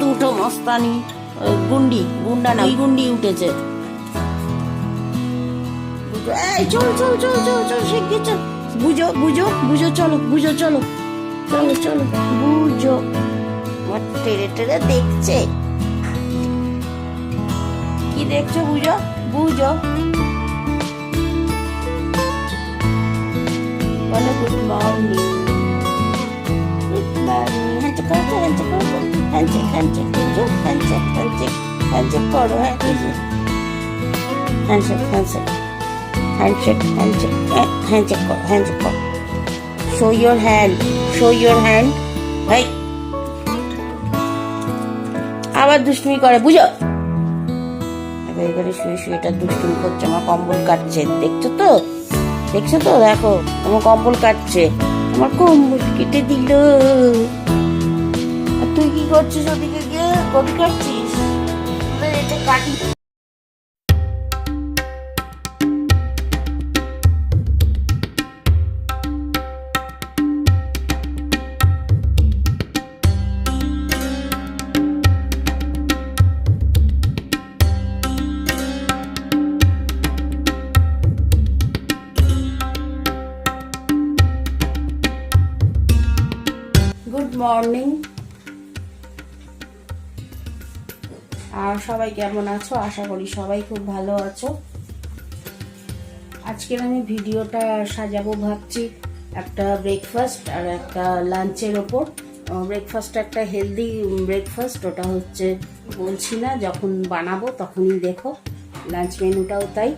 দুটো মস্তানি। গুন্ডি, গুন্ডা না, গুন্ডি উঠেছে। এই, চল চল চল চল চল, শিগগির, চল। বুঝো বুঝো বুঝো, চলো বুঝো, চলো। চলো চলো, বুঝো। আমার টেরে টেরে দেখছে। কি দেখছ, বুঝো? বুঝো। বলো, গুড মর্নিং। Good morning. করো হ্যান্ডশেক করো। হ্যান্ডশেক হ্যান্ডশেক বুঝো হ্যান্ডশেক হ্যান্ডশেক করো হ্যাঁ handshake handshake handshake handshake handshake করো হ্যান্ডশেক করো show your hand show your hand ভাই আবার দুষ্টুমি করে, বুঝো? এবার শুয়ে শুয়ে দুষ্টুমি করছে, আমার কম্বল কাটছে, দেখছ তো? দেখছ তো? দেখো, আমার কম্বল কাটছে, আমার কম্বল কেটে দিল। করছিস ওদিকে গিয়ে? কবি কাটছিস? এটা কাটি। গুড আর সবাই কেমন আছো? আশা করি সবাই খুব ভালো আছো। আজকের আমি ভিডিওটা সাজাবো ভাবছি একটা ব্রেকফাস্ট আর একটা লাঞ্চের ওপর। ব্রেকফাস্ট একটা হেলদি ব্রেকফাস্ট ওটা হচ্ছে বলছি না, যখন বানাবো তখনই দেখো। লাঞ্চ মেনুটাও তাই।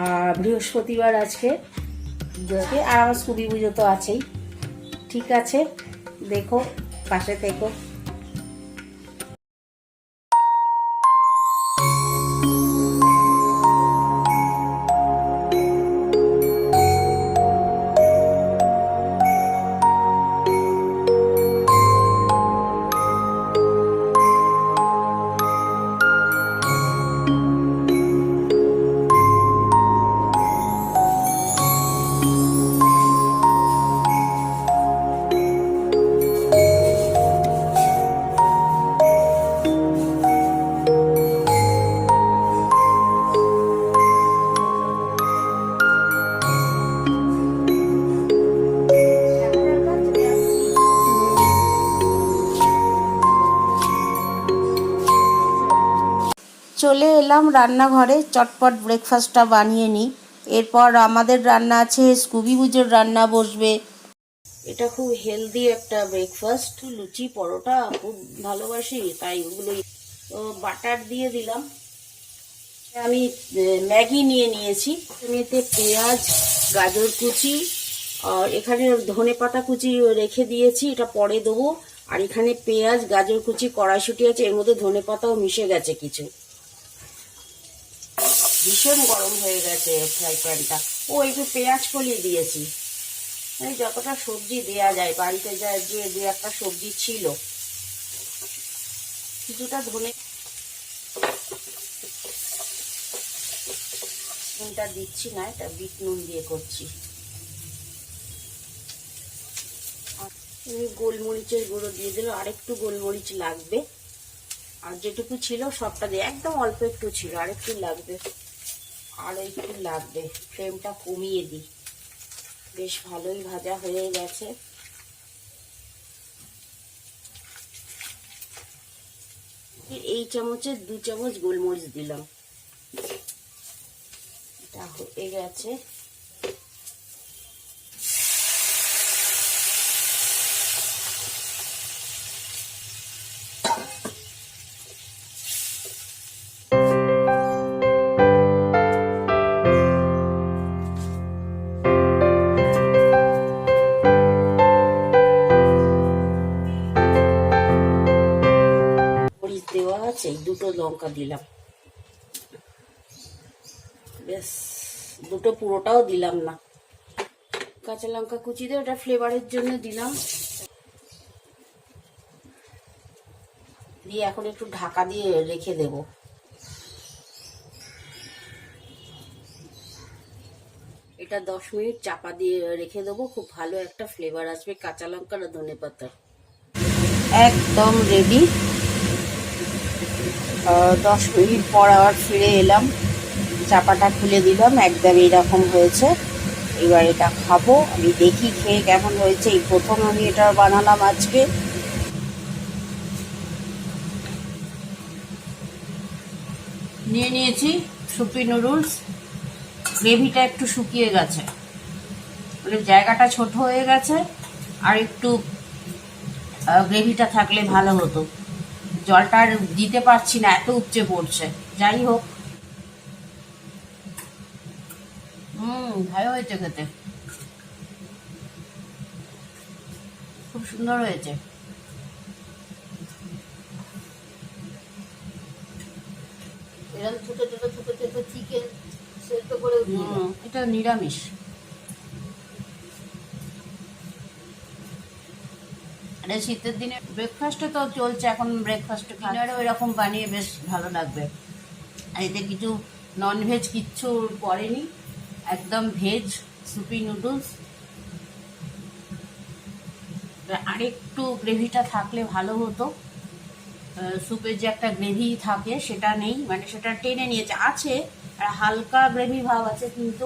আর বৃহস্পতিবার আজকে আর আমার স্কুবি পুজো তো আছেই। ঠিক আছে, দেখো, পাশে থেকো। চলে এলাম রান্নাঘরে, চটপট ব্রেকফাস্টটা বানিয়ে নিই। এরপর আমাদের রান্না আছে স্কুবি বুজোর রান্না বসবে। এটা খুব হেলদি একটা ব্রেকফাস্ট লুচি, পরোটা, খুব ভালোবাসি, তাই ওগুলোই তো বাটার দিয়ে দিলাম। আমি ম্যাগি নিয়ে নিয়েছি। এতে পেঁয়াজ, গাজর কুচি, আর এখানে ধনে পাতা কুচি রেখে দিয়েছি, এটা পরে দেবো। আর এখানে পেঁয়াজ, গাজর কুচি, কড়াইশুটি আছে, এর মধ্যে ধনে পাতাও মিশে গেছে কিছু। ভীষণ গরম হয়ে গেছে ফ্রাই প্যানটা। ও একটু পেঁয়াজ কলি দিয়েছি। এই যতটা সবজি দেয়া যায়, বাড়িতে যা যে দু একটা সবজি ছিল। কিছুটা ধনে নুনটা দিচ্ছি না, এটা বিট নুন দিয়ে করছি। গোলমরিচের গুঁড়ো দিয়ে দিল, আরেকটু গোলমরিচ লাগবে। আর যেটুকু ছিল সবটা দিয়ে, একদম অল্প একটু ছিল আর একটু লাগবে। আর একটু লাগবে। ফ্লেমটা কমিয়ে দিই। বেশ ভালোই ভাজা হয়ে গেছে। এই চামচে দু চামচ গোলমরিচ দিলাম। এটা হয়ে গেছে। লঙ্কা দিলাম। বেশ দুটো পুরোটাও দিলাম না। কাঁচা লঙ্কা কুচি দিয়ে ওটা ফ্লেভারের জন্য দিলাম। দিয়ে এখন একটু ঢাকা দিয়ে রেখে দেব। এটা দশ মিনিট চাপা দিয়ে রেখে দেবো। খুব ভালো একটা ফ্লেভার আসবে কাঁচা লঙ্কার আর ধনে পাতার একদম রেডি দশ মিনিট পর আবার ফিরে এলাম। চাপাটা খুলে দিলাম, একদম এরকম হয়েছে। এবার এটা খাব, আমি দেখি খেয়ে কেমন হয়েছে। এই প্রথম আমি এটা বানালাম আজকে। নিয়ে নিয়েছি সুপি নুডলস। গ্রেভিটা একটু শুকিয়ে গেছে। জায়গাটা ছোট হয়ে গেছে, আর একটু গ্রেভিটা থাকলে ভালো হতো। জলটা আর দিতে পারছি না এত উপচে পড়ছে। যাই হোক। হুম ভালো হয়েছে খেতে। খুব সুন্দর হয়েছে। এরকম ছোট ছোট ছোট ছোট চিকেন সেদ্ধ করে এটা নিরামিষ। আরে শীতের দিনে ব্রেকফাস্টে তো চলছে এখন ব্রেকফাস্ট ডিনারেও এরকম বানিয়ে বেশ ভালো লাগবে। আর এতে কিছু ননভেজ কিচ্ছু পড়েনি একদম ভেজ সুপি নুডলস আরেকটু গ্রেভিটা থাকলে ভালো হতো। আহ, স্যুপের যে একটা গ্রেভি থাকে সেটা নেই মানে সেটা টেনে নিয়েছে। আছে আর হালকা গ্রেভি ভাব আছে কিন্তু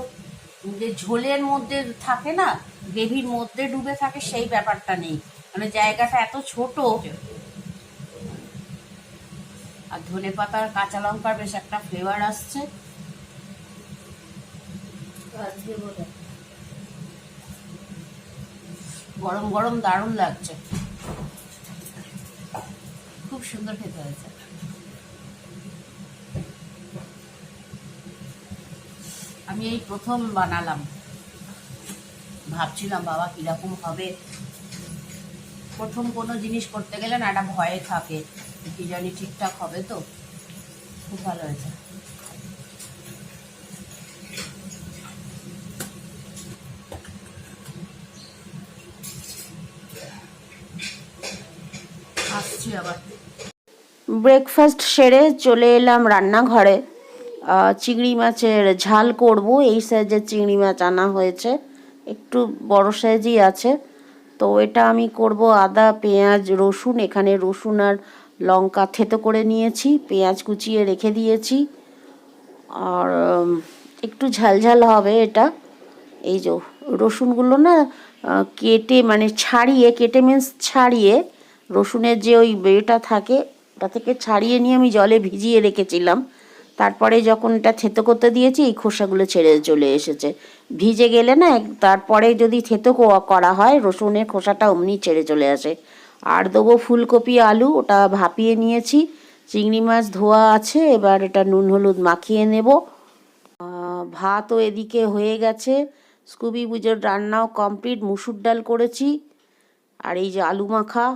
যে ঝোলের মধ্যে থাকে না গ্রেভির মধ্যে ডুবে থাকে সেই ব্যাপারটা নেই। মানে জায়গাটা এত ছোট। আর ধনে পাতার কাঁচা লঙ্কার বেশ একটা ফ্লেভার আসছে। গরম গরম দারুণ লাগছে। খুব সুন্দর খেতে হয়েছে। আমি এই প্রথম বানালাম। ভাবছিলাম, বাবা, কীরকম হবে? প্রথম কোনো জিনিস করতে গেলে না একটা ভয়ে থাকে। কি জানি ঠিকঠাক হবে তো? খুব ভালো হয়েছে। ব্রেকফাস্ট সেরে চলে এলাম রান্নাঘরে। চিংড়ি মাছের ঝাল করব। এই সাইজের চিংড়ি মাছ আনা হয়েছে। একটু বড় সাইজই আছে। তো এটা আমি করব আদা, পেঁয়াজ, রসুন। এখানে রসুন আর লঙ্কা থেতো করে নিয়েছি, পেঁয়াজ কুচিয়ে রেখে দিয়েছি। আর একটু ঝালঝাল হবে এটা। এই যে রসুনগুলো না কেটে মানে ছাড়িয়ে, কেটে মিন্স ছাড়িয়ে, রসুনের যে ওই বেটা থাকে, ওটা থেকে ছাড়িয়ে নিয়ে আমি জলে ভিজিয়ে রেখেছিলাম। তারপরে যখন এটা থেতো করতে দিয়েছি, এই খোসাগুলো ছেড়ে চলে এসেছে। ভিজে গেলে না তারপরে যদি থেতো করা হয়, রসুনের খোসাটা অমনি ছেড়ে চলে আসে। আর দেবো ফুলকপি, আলু, ওটা ভাপিয়ে নিয়েছি। চিংড়ি মাছ ধোয়া আছে, এবার এটা নুন হলুদ মাখিয়ে নেব। ভাতও এদিকে হয়ে গেছে। স্কুবি পুজোর রান্নাও কমপ্লিট। মুসুর ডাল করেছি। আর এই যে আলু মাখা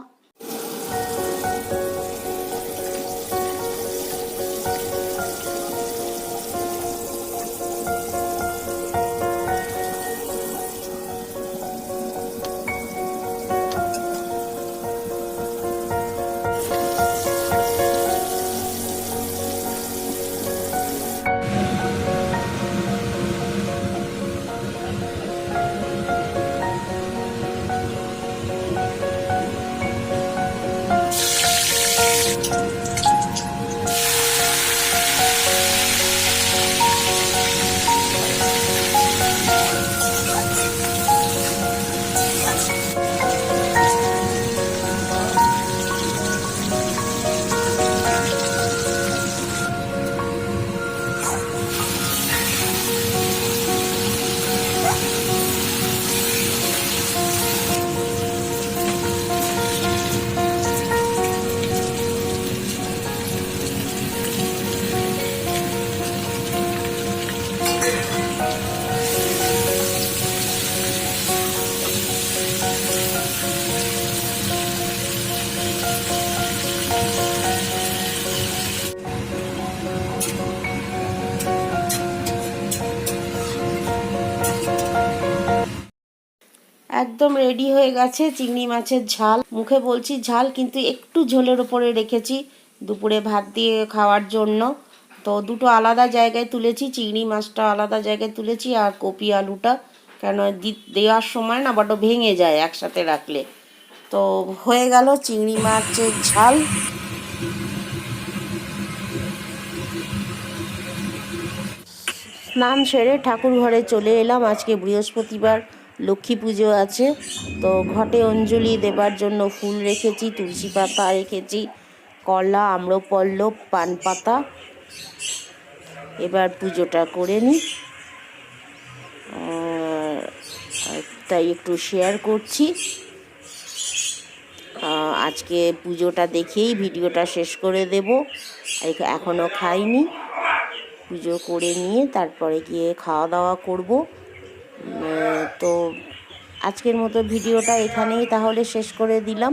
একদম রেডি হয়ে গেছে চিংড়ি মাছের ঝাল। মুখে বলছি ঝাল, কিন্তু একটু ঝোলের ওপরে রেখেছি দুপুরে ভাত দিয়ে খাওয়ার জন্য। তো দুটো আলাদা জায়গায় তুলেছি, চিংড়ি মাছটা আলাদা জায়গায় তুলেছি আর কপি আলুটা। কেন দেওয়ার সময় না বাটো ভেঙে যায় একসাথে রাখলে। তো হয়ে গেল চিংড়ি মাছের ঝাল। নাম সেরে ঠাকুর ঘরে চলে এলাম। আজকে বৃহস্পতিবার। লক্ষ্মী পুজো আছে। তো ঘটে অঞ্জলি দেবার জন্য ফুল রেখেছি, তুলসী পাতা রেখেছি, কলা, আম্রপল্লব পান পাতা এবার পুজোটা করে নিই। তাই একটু শেয়ার করছি। আজকে পুজোটা দেখেই ভিডিওটা শেষ করে দেব। এখ- এখনও খাইনি। পুজো করে নিয়ে তারপরে গিয়ে খাওয়া দাওয়া করব। তো আজকের মতো ভিডিওটা এখানেই তাহলে শেষ করে দিলাম।